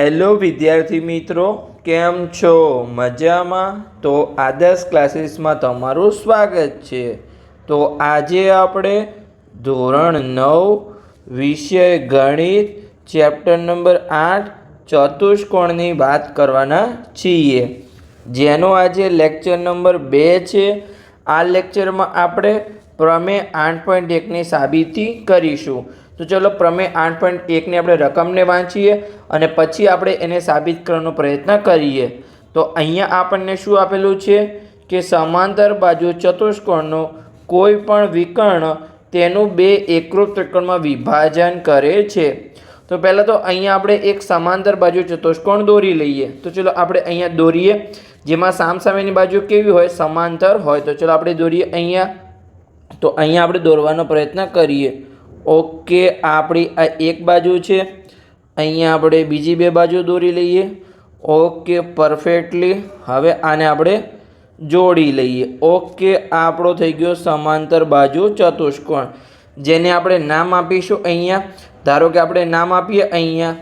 Hello વિદ્યાર્થી મિત્રો, કેમ છો? મજામાં? તો આદર્શ ક્લાસીસમાં તમારું સ્વાગત છે. તો આજે આપણે ધોરણ નવ, વિષય ગણિત, ચેપ્ટર નંબર આઠ, ચતુષ્કોણની વાત કરવાના છીએ. જેનો આજે લેક્ચર નંબર બે છે. આ લેક્ચરમાં આપણે પ્રમેય આઠ પોઈન્ટ એકની સાબિતી કરીશું. તો ચલો પ્રમેય આઠ પોઈન્ટ એકની આપણે રકમને વાંચીએ અને પછી આપણે એને સાબિત કરવાનો પ્રયત્ન કરીએ. તો અહીંયા આપણને શું આપેલું છે કે સમાંતર બાજુ ચતુષ્કોણનો કોઈ પણ વિકર્ણ તેનું બે એકરૂપ ત્રિકોણમાં વિભાજન કરે છે. તો પહેલાં તો અહીંયા આપણે એક સમાંતર બાજુ ચતુષ્કોણ દોરી લઈએ. તો ચલો આપણે અહીંયા દોરીએ. જેમાં સામસામેની બાજુ કેવી હોય? સમાંતર હોય. તો ચલો આપણે દોરીએ અહીંયા. તો અહીંયા આપણે દોરવાનો પ્રયત્ન કરીએ. ઓકે, આપણી આ એક બાજુ છે. અહીંયા આપણે બીજી બે બાજુ દોરી લઈએ. Okay, perfectly. હવે આને આપણે જોડી લઈએ. ઓકે, આપણો થઈ ગયો સમાંતર બાજુ ચતુષ્કોણ. જેને આપણે નામ આપીશું અહીંયા. ધારો કે આપણે નામ આપીએ અહીંયા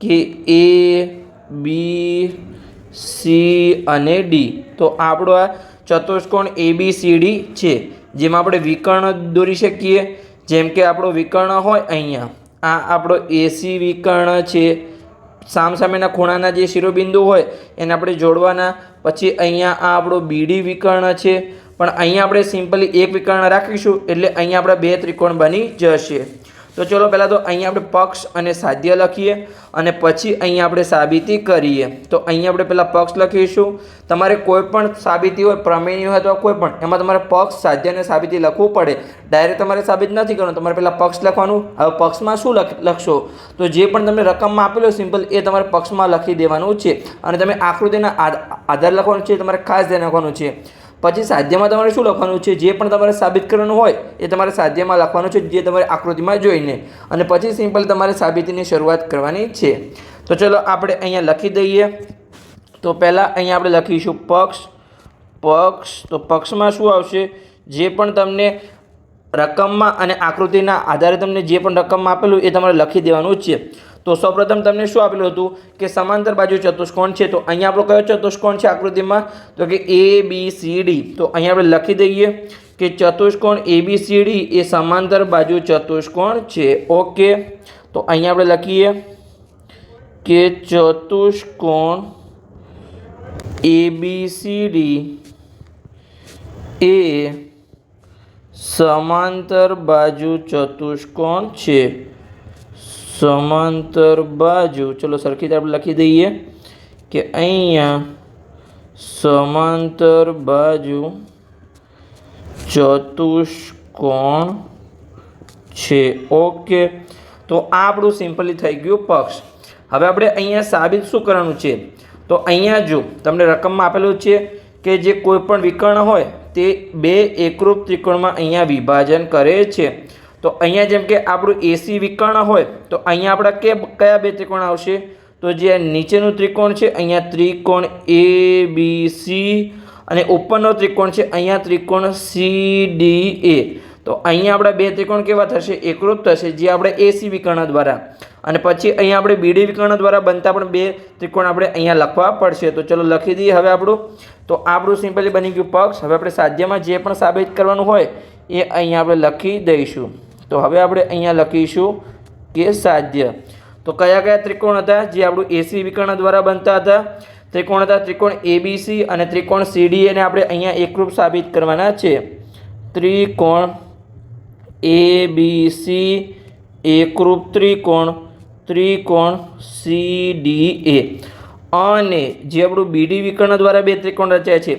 કે એ, બી, સી અને ડી. તો આપણો આ ચતુષ્કોણ એ, બી, સી, ડી છે. જેમાં આપણે વિકર્ણ દોરી શકીએ. જેમ કે આપણો વિકર્ણ હોય અહીંયા, આ આપણો એસી વિકર્ણ છે. સામસામેના ખૂણાના જે શિરોબિંદુ હોય, એને આપણે જોડવાના. પછી અહીંયા આ આપણો બીડી વિકર્ણ છે. પણ અહીંયા આપણે સિમ્પલી એક વિકર્ણ રાખીશું, એટલે અહીંયા આપણા બે ત્રિકોણ બની જશે. તો ચલો પહેલાં તો અહીંયા આપણે પક્ષ અને સાધ્ય લખીએ અને પછી અહીંયા આપણે સાબિતી કરીએ. તો અહીંયા આપણે પહેલાં પક્ષ લખીશું. તમારે કોઈ પણ સાબિતી હોય પ્રમેયની હોય અથવા કોઈ પણ, એમાં તમારે પક્ષ સાધ્ય અને સાબિતી લખવું પડે. ડાયરેક્ટ તમારે સાબિત નથી કરવાનું. તમારે પહેલાં પક્ષ લખવાનું. હવે પક્ષમાં શું લખ, લખશો? તો જે પણ તમને રકમમાં આપેલો સિમ્પલ એ તમારે પક્ષમાં લખી દેવાનું છે. અને તમે આકૃતિના આધાર લખવાનું છે, તમારે ખાસ ધ્યાન રાખવાનું છે. પછી સાધ્યમાં તમારે શું લખવાનું છે? જે પણ તમારે સાબિત કરવાનું હોય, એ તમારે સાધ્યમાં લખવાનું છે, જે તમારે આકૃતિમાં જોઈને. અને પછી સિમ્પલ તમારે સાબિતીની શરૂઆત કરવાની છે. તો ચલો આપણે અહીંયા લખી દઈએ. તો પહેલાં અહીંયા આપણે લખીશું પક્ષ પક્ષ. તો પક્ષમાં શું આવશે? જે પણ તમને રકમમાં અને આકૃતિના આધારે તમને જે પણ રકમમાં આપેલું એ તમારે લખી દેવાનું છે. તો સૌપ્રથમ તમને શું આપેલું હતું કે સમાંતર બાજુ ચતુષ્કોણ છે, તો અહીંયા આપણો કયો ચતુષ્કોણ છે આકૃતિમાં? તો કે એ બી સી ડી તો અહીંયા આપણે લખી દઈએ કે ચતુષ્કોણ એ બી સી ડી એ સમાંતર બાજુ ચતુષ્કોણ છે. ઓકે. તો અહીંયા આપણે લખીએ કે ચતુષ્કોણ એ બી સી ડી એ સમાંતર બાજુ ચતુષ્કોણ છે. સમાંતર બાજુ, ચલો સરખી રીતે આપણે લખી દઈએ કે અહીંયા સમાંતર બાજુ ચતુષ્કોણ છે. ઓકે તો આ આપણું સિમ્પલી થઈ ગયું પક્ષ. હવે આપણે અહીંયા સાબિત શું કરવાનું છે? તો અહીંયા જો તમને રકમમાં આપેલું છે કે જે કોઈ પણ વિકર્ણ હોય તે બે એકરૂપ ત્રિકોણમાં અહીંયા વિભાજન કરે છે. તો અહીંયા જેમ કે આપણું એસી વિકર્ણ હોય, તો અહીંયા આપણા કે કયા બે ત્રિકોણ આવશે? તો જે નીચેનું ત્રિકોણ છે, અહીંયા ત્રિકોણ એ બી સી અને ઉપરનો ત્રિકોણ છે, અહીંયા ત્રિકોણ સી ડી એ તો અહીંયા આપણા બે ત્રિકોણ કેવા થશે? એકરૂપ થશે, જે આપણે એસી વિકર્ણ દ્વારા. અને પછી અહીંયા આપણે બીડી વિકર્ણ દ્વારા બનતા પણ બે ત્રિકોણ આપણે અહીંયા લખવા પડશે. તો ચલો લખી દઈએ હવે આપણું. તો આપણું સિમ્પલી બની ગયું પક્ષ. હવે આપણે સાધ્યમાં જે પણ સાબિત કરવાનું હોય, એ અહીંયા આપણે લખી દઈશું. તો હવે આપણે અહીંયા લખીશું કે સાધ્ય. તો કયા કયા ત્રિકોણ હતા? જે આપણું એસી વિકર્ણ દ્વારા બનતા હતા. ત્રિકોણ હતા ત્રિકોણ એબીસી અને ત્રિકોણ સીડી એને આપણે અહીંયા એકરૂપ સાબિત કરવાના છે. ત્રિકોણ એ બી સી એકરૂપ ત્રિકોણ ત્રિકોણ સી ડી એ અને જે આપણું બીડી વિકર્ણ દ્વારા બે ત્રિકોણ રચાય છે.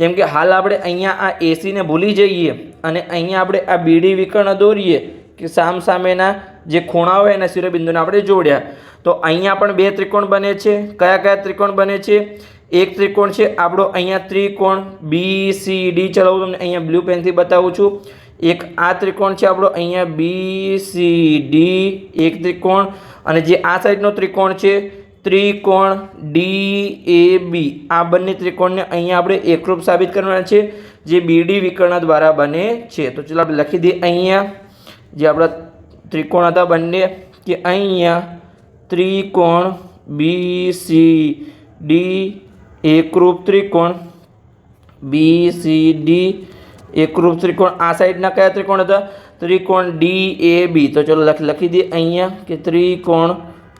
જેમ કે હાલ આપણે અહીંયા આ એસીને ભૂલી જઈએ અને અહીંયા આપણે આ બીડી વિકર્ણ દોરીએ કે સામ સામેના જે ખૂણા હોય એના શિરોબિંદુને આપણે જોડ્યા. તો અહીંયા પણ બે ત્રિકોણ બને છે. કયા કયા ત્રિકોણ બને છે? એક ત્રિકોણ છે આપણો અહીંયા ત્રિકોણ બી સી ડી ચલો તમને અહીંયા બ્લુ પેનથી બતાવું છું. એક આ ત્રિકોણ છે આપણો અહીંયા બી સી ડી એક ત્રિકોણ. અને જે આ સાઈડનો ત્રિકોણ છે ત્રિકોણ ડી એ બી આ બંને ત્રિકોણને અહીંયા આપણે એકરૂપ સાબિત કરવાના છે, જે બીડી વિકર્ણ દ્વારા બને છે. તો ચલો આપણે લખી દઈએ અહીંયા, જે આપણા ત્રિકોણ હતા બંને, કે અહીંયા ત્રિકોણ બી સી ડી એકરૂપ ત્રિકોણ બી સી ડી એકરૂપ ત્રિકોણ. આ સાઈડના કયા ત્રિકોણ હતા? ત્રિકોણ ડી એ બી તો ચલો લખી દઈએ અહીંયા, કે ત્રિકોણ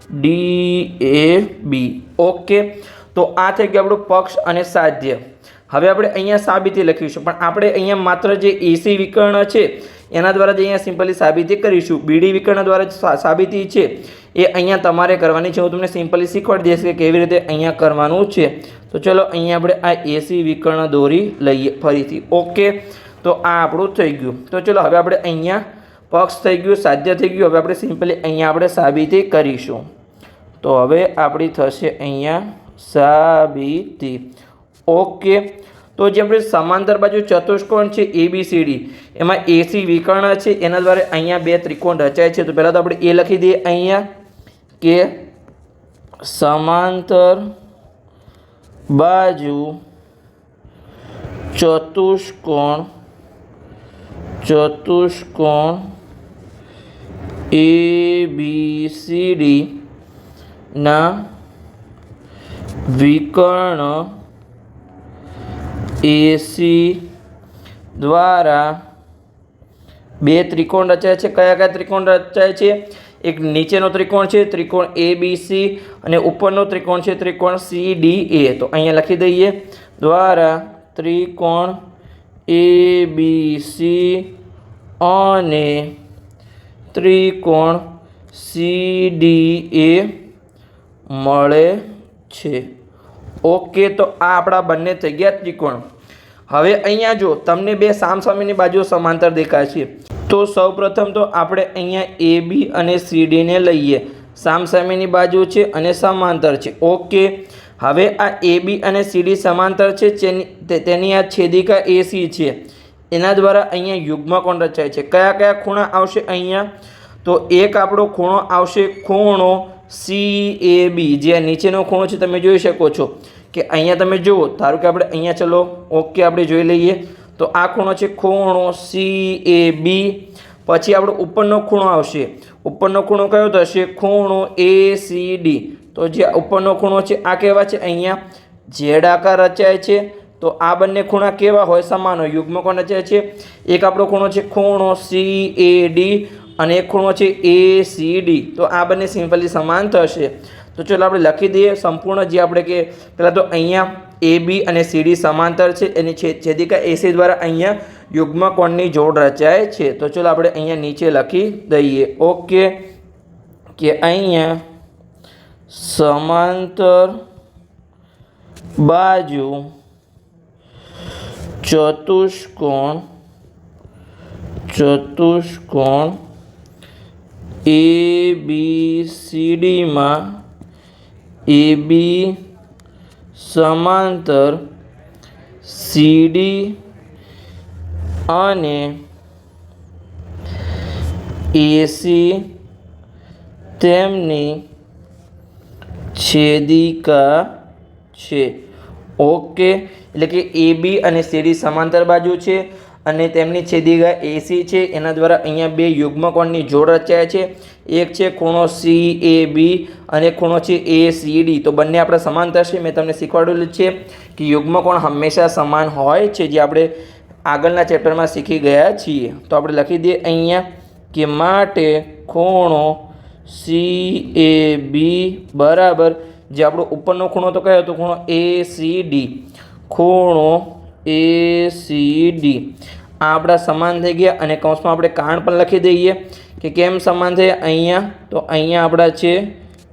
ડી એ બી ઓકે તો આ થઈ ગયું આપણું પક્ષ અને સાધ્ય. હવે આપણે અહીંયા સાબિતી લખીશું. પણ આપણે અહીંયા માત્ર જે એસી વિકર્ણ છે, એના દ્વારા જ અહીંયા સિમ્પલી સાબિતી કરીશું. બીડી વિકર્ણ દ્વારા સાબિતી છે, એ અહીંયા તમારે કરવાની છે. હું તમને સિમ્પલી શીખવાડી દઈશ કે કેવી રીતે અહીંયા કરવાનું છે. તો ચલો, અહીંયા આપણે આ એસી વિકર્ણ દોરી લઈએ ફરીથી. ઓકે તો આ આપણું થઈ ગયું. તો ચલો, હવે આપણે અહીંયા પક્ષ થઈ ગયું, સાધ્ય થઈ ગયું, હવે આપણે સિમ્પલી અહીંયા આપણે સાબિતી કરીશું. તો હવે આપણી થશે અહીંયા સાબિતી. ઓકે. તો જે આપણે સમાંતર બાજુ ચતુષ્કોણ છે, એ, બી, સી, ડી. એમાં એસી વિકર્ણ છે, એના દ્વારા અહીંયા બે ત્રિકોણ રચાય છે. તો પહેલાં તો આપણે એ લખી દઈએ અહીંયા કે સમાંતર બાજુ ચતુષ્કોણ ચતુષ્કોણ એ બી સી ડી ના વિકર્ણ એસી દ્વારા બે ત્રિકોણ રચાય છે. કયા કયા ત્રિકોણ રચાય છે? એક નીચેનો ત્રિકોણ છે, ત્રિકોણ એ બી સી અને ઉપરનો ત્રિકોણ છે, ત્રિકોણ સી ડી એ તો અહીંયા લખી દઈએ. દ્વારા ત્રિકોણ એ બી સી અને ત્રિકોણ સી ડી એ મળે છે. ઓકે તો આ આપણા બંને થઈ ગયા ત્રિકોણ. હવે અહીંયા જો, તમને બે સામસામેની બાજુ સમાંતર દેખાય છે. તો સૌપ્રથમ તો આપણે અહીંયા એ બી અને સી ડીને લઈએ. સામસામેની બાજુ છે અને સમાંતર છે. ઓકે હવે આ એ બી અને સી ડી સમાંતર છે. તેની આ છેદિકા એસી છે. એના દ્વારા અહીંયા યુગ્મકોણ રચાય છે? કયા કયા ખૂણા આવશે અહીંયા? તો એક આપણો ખૂણો આવશે ખૂણો સી એ બી જે નીચેનો ખૂણો છે તમે જોઈ શકો છો. કે અહીંયા તમે જુઓ, ધારો કે આપણે અહીંયા ચલો, ઓકે, આપણે જોઈ લઈએ. તો આ ખૂણો છે ખૂણો સી એ બી પછી આપણો ઉપરનો ખૂણો આવશે. ઉપરનો ખૂણો કયો થશે? ખૂણો એ સી ડી તો જે ઉપરનો ખૂણો છે, આ કેવા છે અહીંયા? જેડાકાર રચાય છે. તો આ બંને ખૂણા કેવા હોય સમાન હોય? યુગ્મ કોણ રચાય છે? એક આપણો ખૂણો છે ખૂણો સી એ ડી અને એક ખૂણો છે એ સી ડી તો આ બંને સિમ્પલી સમાન થશે. તો ચલો આપણે લખી દઈએ. સંપૂર્ણ જે આપણે કે પહેલાં તો અહીંયા એ બી અને સી ડી સમાંતર છે. એની છે છેદિકા એસી દ્વારા અહીંયા યુગ્મ કોણની જોડ રચાય છે. તો ચલો આપણે અહીંયા નીચે લખી દઈએ. ઓકે કે અહીંયા સમાંતર બાજુ ચતુષ્કોણ ચતુષ્કોણ એ બી સી ડીમાં એ બી સમાંતર સીડી અને એસી તેમની છેદિકા છે. ઓકે, એટલે કે એ બી અને સીડી સમાંતર બાજુ છે અને તેમની છેદિકા એસી છે. એના દ્વારા અહીંયા બે યુગ્મકોણની જોડ રચાય છે. એક છે ખૂણો સી એ બી અને ખૂણો છે એ સી ડી. તો બંને આપણે સમાંતર છે. મેં તમને શીખવાડેલું છે કે યુગ્મકોણ હંમેશા સમાન હોય છે, જે આપણે આગળના ચેપ્ટરમાં શીખી ગયા છીએ. તો આપણે લખી દઈએ અહીંયા કે માટે ખૂણો સી એ બી બરાબર જે આપણો ઉપરનો ખૂણો તો કયો હતો? ખૂણો એ સી ડી ખૂણો એ સી ડી આ આપણા સમાન થઈ ગયા અને કૌંસમાં આપણે કારણ પણ લખી દઈએ કે કેમ સમાન થયા? અહીંયા. તો અહીંયા આપણા છે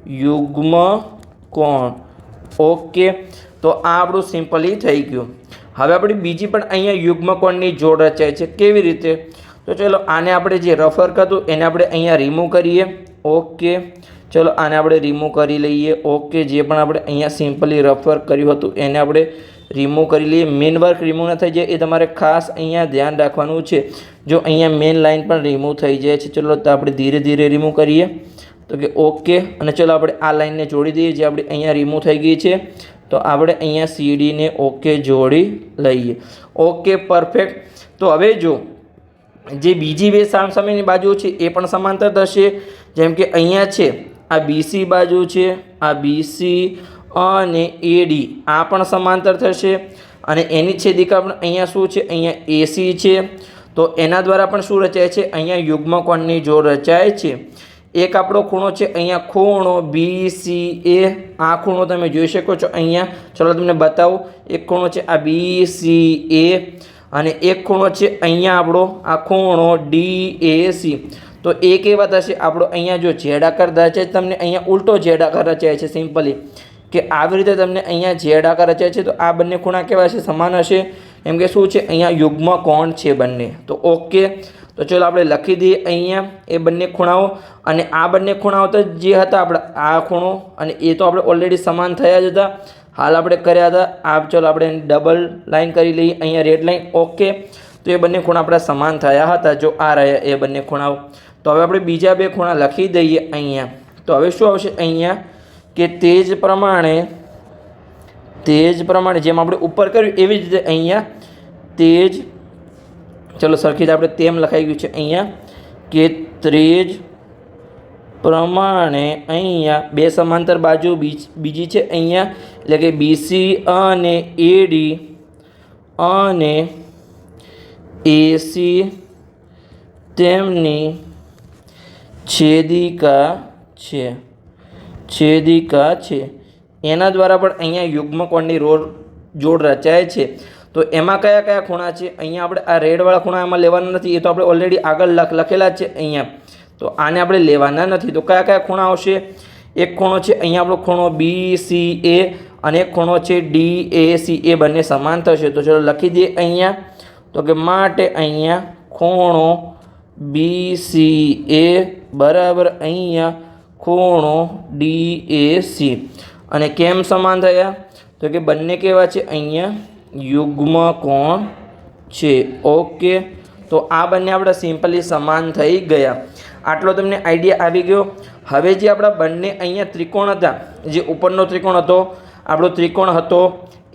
યુગ્મ કોણ. ઓકે તો આ આપણું સિમ્પલી થઈ ગયું. હવે આપણી બીજી પણ અહીંયા યુગ્મ કોણની જોડ રચાય છે. કેવી રીતે? તો ચલો આને આપણે જે રફર હતું એને આપણે અહીંયા રિમૂવ કરીએ. ઓકે ચલો આને આપણે રિમૂવ કરી લઈએ. ઓકે જે પણ આપણે અહીંયા સિમ્પલી રફર કર્યું હતું, એને આપણે રિમૂવ કરી લઈએ. મેન વર્ક રિમૂવ ન થઈ જાય એ તમારે ખાસ અહીંયા ધ્યાન રાખવાનું છે. જો અહીંયા મેન લાઇન પણ રિમૂવ થઈ જાય છે, ચલો તો આપણે ધીરે ધીરે રિમૂવ કરીએ. તો કે ઓકે અને ચલો આપણે આ લાઇનને જોડી દઈએ, જે આપણે અહીંયા રિમૂવ થઈ ગઈ છે. તો આપણે અહીંયા સીડીને ઓકે જોડી લઈએ. ઓકે પરફેક્ટ તો હવે જો, જે બીજી બે સામસામેની બાજુ છે, એ પણ સમાંતર થશે. જેમ કે અહીંયા છે આ બીસી બાજુ છે, આ બીસી અને એડી આ પણ સમાંતર થશે. અને એની છેદિકા પણ અહીંયા શું છે? અહીંયા એસી છે. તો એના દ્વારા પણ શું રચાય છે? અહીંયા યુગ્મકોણની જોડ રચાય છે. એક આપણો ખૂણો છે અહીંયા ખૂણો બી સી એ આ ખૂણો તમે જોઈ શકો છો અહીંયા. ચલો તમને બતાવું. એક ખૂણો છે આ બી સી એ અને એક ખૂણો છે અહીંયા આપણો, આ ખૂણો ડી એ સી તો એ કેવા થશે? આપણો અહીંયા જો ઝેડ આકાર રચાય તમને અહીંયા ઉલટો ઝેડ આકાર રચાય છે, સિમ્પલી. કે આવી રીતે તમને અહીંયા ઝેડ આકાર રચાય છે, તો આ બંને ખૂણા કેવા છે? સમાન હશે. એમ કે શું છે? અહીંયા યુગ્મ કોણ છે બંને. તો ઓકે. તો ચલો આપણે લખી દઈએ અહીંયા એ બંને ખૂણાઓ. અને આ બંને ખૂણાઓ તો જે હતા આપણે, આ ખૂણો, અને એ તો આપણે ઓલરેડી સમાન થયા જ હતા. હાલ આપણે કર્યા હતા. આ ચલો આપણે ડબલ લાઈન કરી લઈએ. અહીંયા રેડ લાઈન ઓકે તો એ બંને ખૂણા આપણા સમાન થયા હતા. જો આ રહ્યા એ બંને ખૂણાઓ. તો હવે આપણે બીજા બે ખૂણા લખી દઈએ અહીંયા. તો હવે શું આવશે અહીંયા? કે તે જ પ્રમાણે તે જ પ્રમાણે જેમ આપણે ઉપર કર્યું એવી જ રીતે અહીંયા તે જ ચલો સરખી રીતે આપણે તેમ લખાઈ ગયું છે અહીંયા. કે તે જ પ્રમાણે અહીંયા બે સમાંતર બાજુ બીજ છે અહીંયા, એટલે કે બીસી અને એડી અને એસી તેમની છેદિકા છે. છેદિકા છે. એના દ્વારા પણ અહીંયા યુગ્મકોણની રોડ જોડ રચાય છે. તો એમાં કયા કયા ખૂણા છે? અહીંયા આપણે આ રેડવાળા ખૂણા એમાં લેવાના નથી, એ તો આપણે ઓલરેડી આગળ લખ લખેલા છે અહીંયા. તો આને આપણે લેવાના નથી. તો કયા કયા ખૂણા આવશે? એક ખૂણો છે અહીંયા આપણો ખૂણો બી સી એ અને એક ખૂણો છે ડી એ સી એ બંને સમાન થશે. તો ચલો લખી દઈએ અહીંયા. તો કે માટે અહીંયા ખૂણો બી સી એ બરાબર અહીંયા ખૂણો ડી એ સી અને કેમ સમાન થયા? તો કે બંને કેવા છે? અહીંયા યુગ્મ કોણ છે. ઓકે. તો આ બંને આપણે સિમ્પલી સમાન થઈ ગયા. આટલો તમને આઈડિયા આવી ગયો. હવે જે આપણા બંને અહીંયા ત્રિકોણ હતા, જે ઉપરનો ત્રિકોણ હતો, આપણો ત્રિકોણ હતો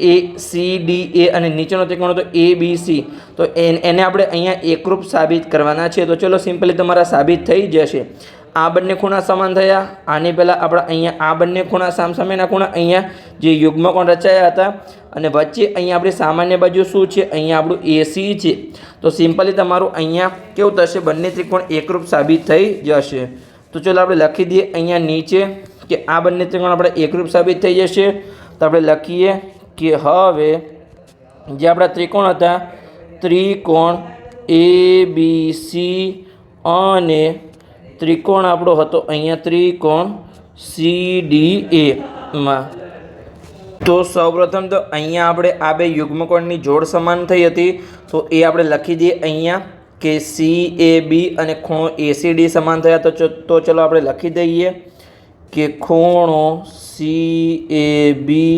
એ સી ડી એ અને નીચેનો ત્રિકોણ હતો એ બી સી તો એને આપણે અહીંયા એકરૂપ સાબિત કરવાના છે. તો ચલો સિમ્પલી તમારા સાબિત થઈ જશે. આ બંને ખૂણા સમાન થયા. આની પહેલાં આપણા અહીંયા આ બંને ખૂણા સામસામેના ખૂણા અહીંયા જે યુગ્મકોણ રચાયા હતા. અને વચ્ચે અહીંયા આપણી સામાન્ય બાજુ શું છે? અહીંયા આપણું એસી છે. તો સિમ્પલી તમારું અહીંયા કેવું થશે? બંને ત્રિકોણ એકરૂપ સાબિત થઈ જશે. તો ચલો આપણે લખી દઈએ અહીંયા નીચે કે આ બંને ત્રિકોણ આપણે એકરૂપ સાબિત થઈ જશે. તો આપણે લખીએ કે હવે જે આપણા ત્રિકોણ હતા, ત્રિકોણ એ બી સી અને ત્રિકોણ આપણો હતો. અહીંયા ત્રિકોણ સી ડી એમાં તો સૌપ્રથમ તો અહીંયા આપણે આ બે યુગ્મકોણની જોડ સમાન થઈ હતી. તો એ આપણે લખી દઈએ અહીંયા કે સી એ બી અને ખૂણો એસીડી સમાન થયા. તો તો ચલો આપણે લખી દઈએ કે ખૂણો સી એ બી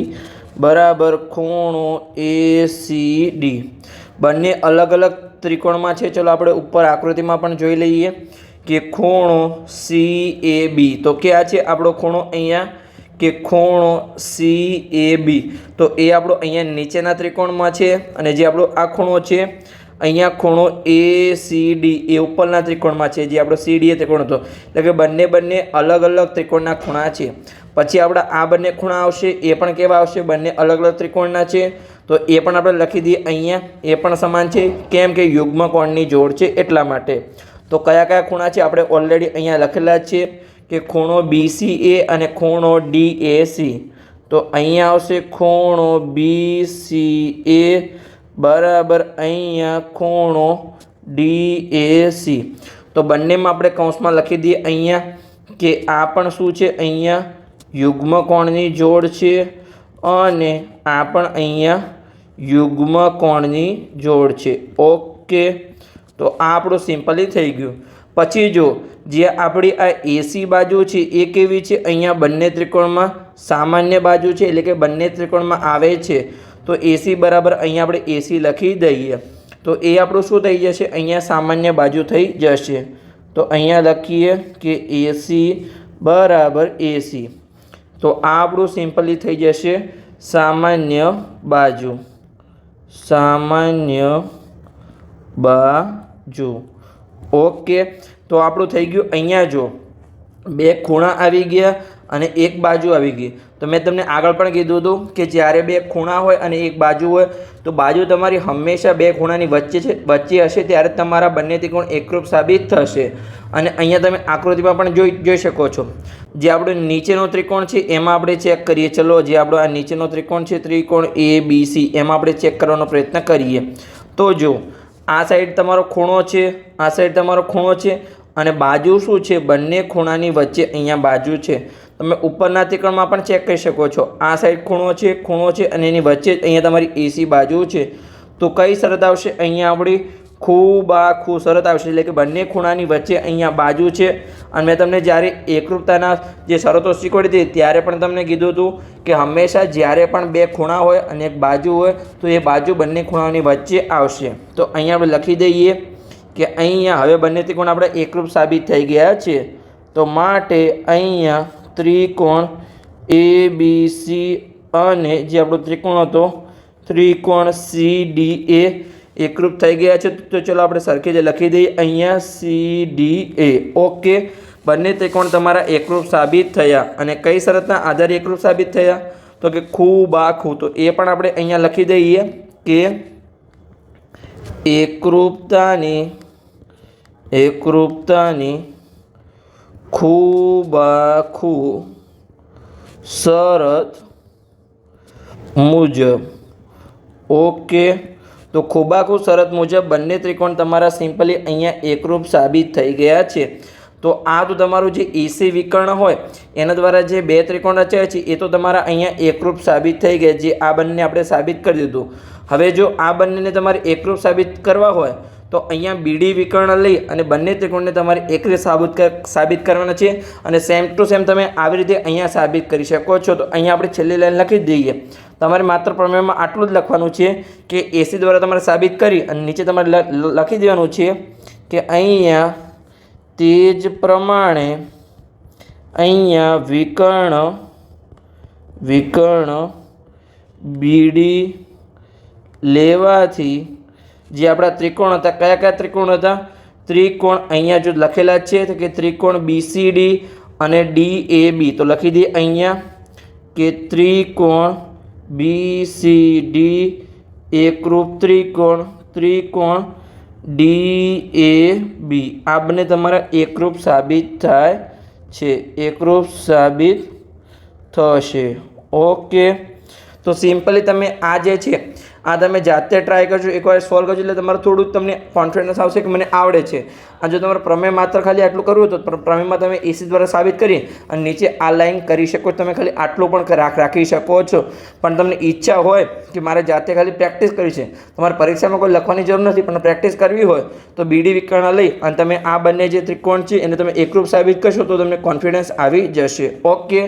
બરાબર ખૂણો એ સી ડી બંને અલગ અલગ ત્રિકોણમાં છે. ચલો આપણે ઉપર આકૃતિમાં પણ જોઈ લઈએ. કે ખૂણો સી એ બી તો ક્યાં છે આપણો ખૂણો અહીંયા? કે ખૂણો સી એ બી તો એ આપણો અહીંયા નીચેના ત્રિકોણમાં છે અને જે આપણો આ ખૂણો છે, અહીંયા ખૂણો એ સી ડી એ ઉપરના ત્રિકોણમાં છે, જે આપણો સી ડી એ ત્રિકોણ હતો. એટલે કે બંને બંને અલગ અલગ ત્રિકોણના ખૂણા છે. પછી આપણા આ બંને ખૂણા આવશે, એ પણ કેવા આવશે? બંને અલગ અલગ ત્રિકોણના છે. તો એ પણ આપણે લખી દઈએ અહીંયા. એ પણ સમાન છે. કેમ કે યુગ્મ કોણની જોડ છે એટલા માટે. તો કયા કયા ખૂણા છે? આપણે ઓલરેડી અહીંયા લખેલા છે કે ખૂણો બીસી એ અને ખૂણો ડી એ સી તો અહીંયા આવશે ખૂણો બી સી એ બરાબર અહીંયા ખૂણો ડી એ સી તો બંનેમાં આપણે કૌંસમાં લખી દઈએ અહીંયા કે આ પણ શું છે? અહીંયા યુગ્મ કોણની જોડ છે અને આ પણ અહીંયા યુગ્મ કોણની જોડ છે. ઓકે. તો આ આપણું સિમ્પલી થઈ ગયું. પછી જો, જે આપણી આ એસી બાજુ છે એ કેવી છે? અહીંયા બંને ત્રિકોણમાં સામાન્ય બાજુ છે, એટલે કે બંને ત્રિકોણમાં આવે છે. તો એસી બરાબર અહીંયા આપણે એસી લખી દઈએ. તો એ આપણું શું થઈ જશે? અહીંયા સામાન્ય બાજુ થઈ જશે. તો અહીંયા લખીએ કે એસી બરાબર એસી તો આ આપણું સિમ્પલી થઈ જશે. સામાન્ય બાજુ. સામાન્ય બાજુ ઓકે, તો આપણું થઈ ગયું અહીંયા જો. બે ખૂણા આવી ગયા અને એક બાજુ આવી ગઈ. તો મેં તમને આગળ પણ કીધું હતું કે જ્યારે બે ખૂણા હોય અને એક બાજુ હોય, તો બાજુ તમારી હંમેશા બે ખૂણાની વચ્ચે છે, વચ્ચે હશે ત્યારે તમારા બંને ત્રિકોણ એકરૂપ સાબિત થશે. અને અહીંયા તમે આકૃતિમાં પણ જોઈ જોઈ શકો છો. જે આપણો નીચેનો ત્રિકોણ છે, એમાં આપણે ચેક કરીએ. ચલો, જે આપણો આ નીચેનો ત્રિકોણ છે, ત્રિકોણ એ બી સી એમાં આપણે ચેક કરવાનો પ્રયત્ન કરીએ. તો જો આ સાઈડ તમારો ખૂણો છે, આ સાઈડ તમારો ખૂણો છે અને બાજુ શું છે, બંને ખૂણાની વચ્ચે અહીંયા બાજુ છે. તમે ઉપરના ત્રિકોણમાં પણ ચેક કરી શકો છો. આ સાઈડ ખૂણો છે ખૂણો છે અને એની વચ્ચે જ અહીંયા તમારી એસી બાજુ છે. તો કઈ શરત આવશે? અહીંયા આપણી ખૂબ આખું શરત આવશે એટલે કે બંને ખૂણાની વચ્ચે અહીંયા બાજુ છે. અને મેં તમને જ્યારે એકરૂપતાના જે શરતો શીખવાડી હતી ત્યારે પણ તમને કીધું હતું કે હંમેશા જ્યારે પણ બે ખૂણા હોય અને એક બાજુ હોય, તો એ બાજુ બંને ખૂણાઓની વચ્ચે આવશે. તો અહીંયા આપણે લખી દઈએ કે અહીંયા હવે બંને ત્રિકોણ આપણે એકરૂપ સાબિત થઈ ગયા છે. તો માટે અહીંયા ત્રિકોણ એ, બી, સી અને જે આપણો ત્રિકોણ હતો, ત્રિકોણ સી, ડી, એ એકરૂપ થઈ ગયા છે. તો ચલો આપણે સરખી જ લખી દઈએ. અહીંયા સી, ડી, એ. ઓકે. બંને ત્રિકોણ તમારા એકરૂપ સાબિત થયા. અને કઈ શરતના આધારે એકરૂપ સાબિત થયા? તો કે ખૂબ આખું તો એ પણ આપણે અહીંયા લખી દઈએ કે એકરૂપતાની એકરૂપતાની ખૂબ આખું શરત મુજબ. ઓકે. તો ખૂબાખું શરત મુજબ બંને ત્રિકોણ તમારા સિમ્પલી અહીંયા એકરૂપ સાબિત થઈ ગયા છે. તો આ તો તમારું જે એસી વિકર્ણ હોય, એના દ્વારા જે બે ત્રિકોણ રચાય છે, એ તો તમારા અહીંયા એકરૂપ સાબિત થઈ ગયા, જે આ બંને આપણે સાબિત કરી દીધું. હવે જો આ બંનેને તમારે એકરૂપ સાબિત કરવા હોય, તો અહીંયા બીડી વિકર્ણ લઈ અને બંને ત્રિકોણને તમારે એકરૂપ સાબિત કર સાબિત કરવાના છે અને સેમ ટુ સેમ તમે આવી રીતે અહીંયા સાબિત કરી શકો છો. તો અહીંયા આપણે છેલ્લી લાઈન લખી દઈએ. તમારે માત્ર પ્રમેયમાં આટલું જ લખવાનું છે કે એસી દ્વારા તમારે સાબિત કરી અને નીચે તમારે લખી દેવાનું છે કે અહીંયા તે જ પ્રમાણે અહીંયા વિકર્ણ વિકર્ણ બીડી લેવાથી જે આપણા ત્રિકોણ હતા, કયા કયા ત્રિકોણ હતા? ત્રિકોણ અહીંયા જો લખેલા છે તો કે ત્રિકોણ બીસીડી અને ડી એ બી તો લખી દઈએ અહીંયા કે ત્રિકોણ બી સી ડી એકરૂપ ત્રિકોણ ત્રિકોણ ડી એ બી આ બંને તમારા એકરૂપ સાબિત થાય છે. એકરૂપ સાબિત થશે. ઓકે તો સિમ્પલી તમે આ જે છે આ તમે જાતે ટ્રાય કરજો. એકવાર સોલ્વ કરજો એટલે તમારે થોડું તમને કોન્ફિડન્સ આવશે કે મને આવડે છે. અને જો તમારે પ્રમેય માત્ર ખાલી આટલું કરવું તો પ્રમેયમાં તમે એસી દ્વારા સાબિત કરી અને નીચે આ લાઈન કરી શકો. તમે ખાલી આટલું પણ રાખ, રાખી શકો છો. પણ તમને ઈચ્છા હોય કે મારે જાતે ખાલી પ્રેક્ટિસ કરી છે. તમારે પરીક્ષામાં કોઈ લખવાની જરૂર નથી, પણ પ્રેક્ટિસ કરવી હોય તો બીડી વિકર્ણ લઈ અને તમે આ બંને જે ત્રિકોણ છે એને તમે એકરૂપ સાબિત કરશો તો તમને કોન્ફિડન્સ આવી જશે. ઓકે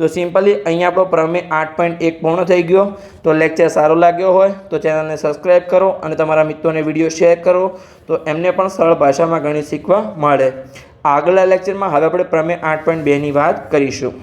તો સિમ્પલી અહીંયા આપણો પ્રમેય આઠ પોઈન્ટ એક પૂર્ણ થઈ ગયો. તો લેક્ચર સારો લાગ્યો હોય તો ચેનલને સબસ્ક્રાઈબ કરો અને તમારા મિત્રોને વીડિયો શેર કરો. તો એમને પણ સરળ ભાષામાં ગણિત શીખવા મળે. આગલા લેક્ચરમાં હવે આપણે પ્રમેય આઠ પોઈન્ટ બેની વાત કરીશું.